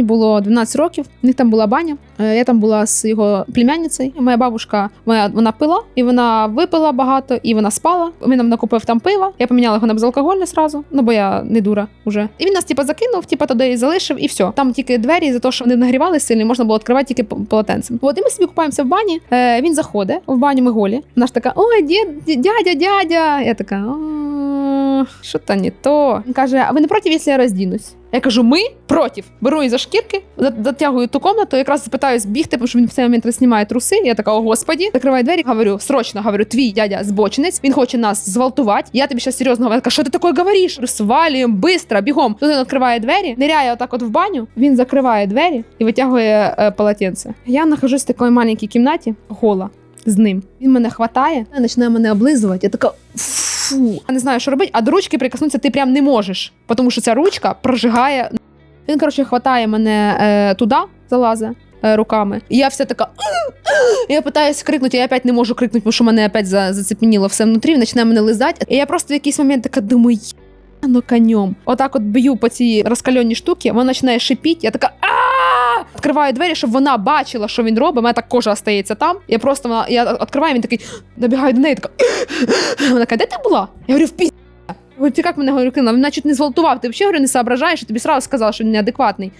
Мені було 12 років. У них там була баня. Е, Я там була з його племянницею. Моя бабушка моя вона пила, і вона випила багато, і вона спала. Він нам накупив там пива. Я поміняла його на безалкогольне зразу, ну бо я не дура вже. І він нас типу, закинув, типу, туди залишив, і все. Там тільки двері, за те, що вони нагрівалися сильно, можна було відкривати тільки полотенцем. От і ми собі купаємося в бані. Е, він заходить в баню, ми голі. Вона ж така: ой, дядя, дядя. Я така. «О, Що то не то? Він каже: А ви не проти, якщо я роздінусь? Я кажу, ми проти. Беру її за шкірки, затягую ту комнату, якраз питаюсь бігти, тому що він в цей момент знімає труси. Я така, о господі, закриваю двері, говорю, срочно говорю, твій дядя збочинець, він хоче нас зґвалтувати. Я тобі ще серйозно говорю, що ти таке говориш? Свалюємо, бистро, бігом. Тут він відкриває двері, ниряє отак от в баню, він закриває двері і витягує е, полотенце. Я нахожусь в такій маленькій кімнаті, гола. З ним він мене хватає, починає мене облизувати. Я така фу. Я не знаю, що робити, а до ручки прикоснутися ти прям не можеш, тому що ця ручка прожигає. Він, коротше, хватає мене е, туди, залазить е, руками. І я вся така. Я питаюсь крикнути, я опять не можу крикнути, тому що мене опять за, зацепеніло все внутрі, починає мене лизати. І я просто в якийсь момент така думаю. Ну конем. Отак от б'ю по цій розкальонній штуці, вона починає шипіти, я така Відкриваю двері, щоб вона бачила, що він робить. Мене так кожа остається там. Я просто вона- я відкриваю, він такий набігає до неї, така вона каже, де ти була? Я говорю, в пі. Говорю, ти як мене говорю, кинула? Він наче не зґвалтував, ти взагалі не соображаєш, тобі сразу сказала, що він неадекватний.